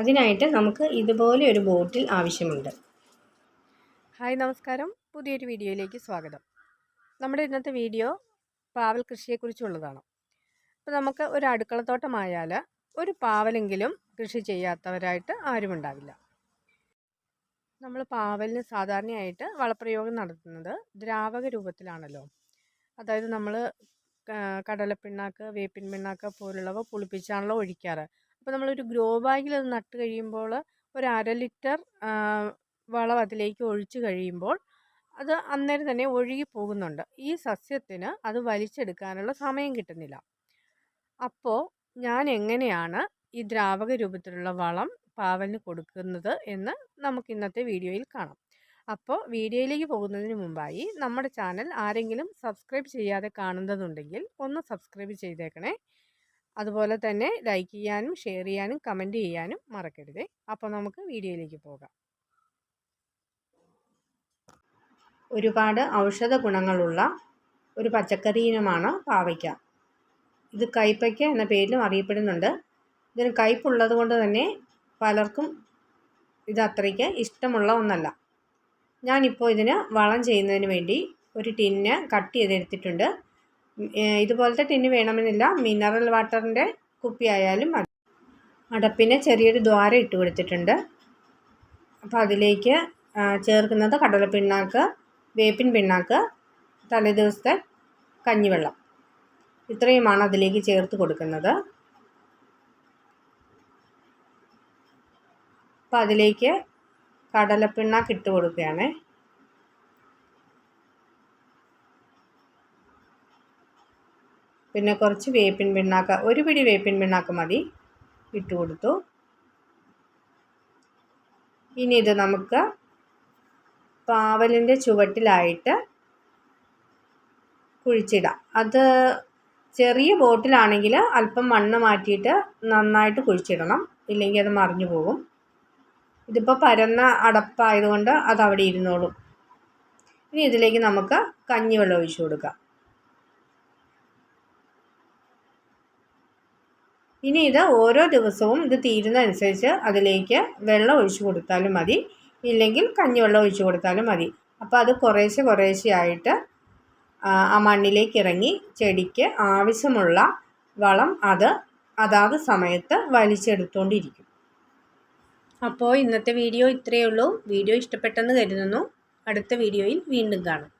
അതിനായിട്ട് നമുക്ക് ഇതുപോലെ ഒരു ബോട്ടിൽ ആവശ്യമുണ്ട്. ഹായ് നമസ്കാരം. പുതിയൊരു വീഡിയോയിലേക്ക് സ്വാഗതം. നമ്മുടെ ഇന്നത്തെ വീഡിയോ പാവൽ കൃഷിയെക്കുറിച്ചുള്ളതാണ്. അപ്പോൾ നമുക്ക് ഒരു അടുക്കളത്തോട്ടമായാൽ ഒരു പാവലെങ്കിലും കൃഷി ചെയ്യാത്തവരായിട്ട് ആരുമുണ്ടാവില്ല നമ്മൾ പാവലിന് സാധാരണയായിട്ട് വളപ്രയോഗം നടത്തുന്നത് ദ്രാവക രൂപത്തിലാണല്ലോ. അതായത് നമ്മൾ കടലപ്പിണ്ണാക്ക് വേപ്പിൻ പിണ്ണാക്ക് പോലുള്ളവ പുളിപ്പിച്ചാണല്ലോ ഒഴിക്കാറ്. അപ്പോൾ നമ്മളൊരു ഗ്രോ ബാഗിൽ അത് നട്ട് കഴിയുമ്പോൾ ഒരു അര ലിറ്റർ വളം അതിലേക്ക് ഒഴിച്ചു കഴിയുമ്പോൾ അത് അന്നേരം തന്നെ ഒഴുകി പോകുന്നുണ്ട്. ഈ സസ്യത്തിന് അത് വലിച്ചെടുക്കാനുള്ള സമയം കിട്ടുന്നില്ല. അപ്പോൾ ഞാൻ എങ്ങനെയാണ് ഈ ദ്രാവക രൂപത്തിലുള്ള വളം പാവലിന് കൊടുക്കുന്നത് എന്ന് നമുക്ക് ഇന്നത്തെ വീഡിയോയിൽ കാണാം. അപ്പോൾ വീഡിയോയിലേക്ക് പോകുന്നതിന് മുമ്പായി നമ്മുടെ ചാനൽ ആരെങ്കിലും സബ്സ്ക്രൈബ് ചെയ്യാതെ കാണുന്നതുണ്ടെങ്കിൽ ഒന്ന് സബ്സ്ക്രൈബ് ചെയ്തേക്കണേ. അതുപോലെ തന്നെ ലൈക്ക് ചെയ്യാനും ഷെയർ ചെയ്യാനും കമന്റ് ചെയ്യാനും മറക്കരുതേ. അപ്പോൾ നമുക്ക് വീഡിയോയിലേക്ക് പോകാം. ഒരുപാട് ഔഷധ ഗുണങ്ങളുള്ള ഒരു പച്ചക്കറി ഇനമാണ് പാവയ്ക്ക. ഇത് കയ്പയ്ക്ക എന്ന പേരിലും അറിയപ്പെടുന്നുണ്ട്. ഇതിന് കയ്പുള്ളത് കൊണ്ട് തന്നെ പലർക്കും ഇത് അത്രയ്ക്ക് ഇഷ്ടമുള്ള ഒന്നല്ല. ഞാനിപ്പോൾ ഇതിന് വളം ചെയ്യുന്നതിന് വേണ്ടി ഒരു ടിന്ന് കട്ട് ചെയ്തെടുത്തിട്ടുണ്ട്. ഇതുപോലത്തെ ടിന്ന് വേണമെന്നില്ല. മിനറൽ വാട്ടറിന്റെ കുപ്പി ആയാലും മതി. അടപ്പിന് ചെറിയൊരു ദ്വാരം ഇട്ട് കൊടുത്തിട്ടുണ്ട്. അപ്പോൾ അതിലേക്ക് ചേർക്കുന്നത് കടല പിണ്ണാക്ക് വേപ്പിൻ പിണ്ണാക്ക് തലേദിവസത്തെ കഞ്ഞിവെള്ളം. ഇത്രയുമാണ് അതിലേക്ക് ചേർത്ത് കൊടുക്കുന്നത്. അപ്പോൾ അതിലേക്ക് കടലപ്പിണ്ണാക്ക് ഇട്ട് കൊടുക്കുകയാണ്. പിന്നെ കുറച്ച് വേപ്പിൻ പിണ്ണാക്ക ഒരു പിടി വേപ്പിൻ പിണ്ണാക്ക് മതി. ഇട്ട് കൊടുത്തു. ഇനി ഇത് നമുക്ക് പാവലിന്റെ ചുവട്ടിലായിട്ട് കുഴിച്ചിടാം. അത് ചെറിയ ബോട്ടിലാണെങ്കിൽ അല്പം മണ്ണ് മാറ്റിയിട്ട് നന്നായിട്ട് കുഴിച്ചിടണം. ഇല്ലെങ്കിൽ അത് മറിഞ്ഞു പോകും. ഇതിപ്പോൾ പരന്ന അടപ്പായതുകൊണ്ട് അത് അവിടെ ഇരുന്നോളും. ഇനി ഇതിലേക്ക് നമുക്ക് കഞ്ഞിവെള്ളം ഒഴിച്ചു കൊടുക്കാം. ഇനി ഇത് ഓരോ ദിവസവും ഇത് തീരുന്നതനുസരിച്ച് അതിലേക്ക് വെള്ളം ഒഴിച്ചു കൊടുത്താലും മതി. ഇല്ലെങ്കിൽ കഞ്ഞിവെള്ളം ഒഴിച്ചു കൊടുത്താലും മതി. അപ്പോൾ അത് കുറേശ്ശെ കുറേശ്ശെ ആയിട്ട് ആ മണ്ണിലേക്ക് ഇറങ്ങി ചെടിക്ക് ആവശ്യമുള്ള വളം അത് അതാത് സമയത്ത് വലിച്ചെടുത്തുകൊണ്ടിരിക്കും അപ്പോൾ ഇന്നത്തെ വീഡിയോ ഇത്രയേ ഉള്ളൂ. വീഡിയോ ഇഷ്ടപ്പെട്ടെന്ന് കരുതുന്നു. അടുത്ത വീഡിയോയിൽ വീണ്ടും കാണാം.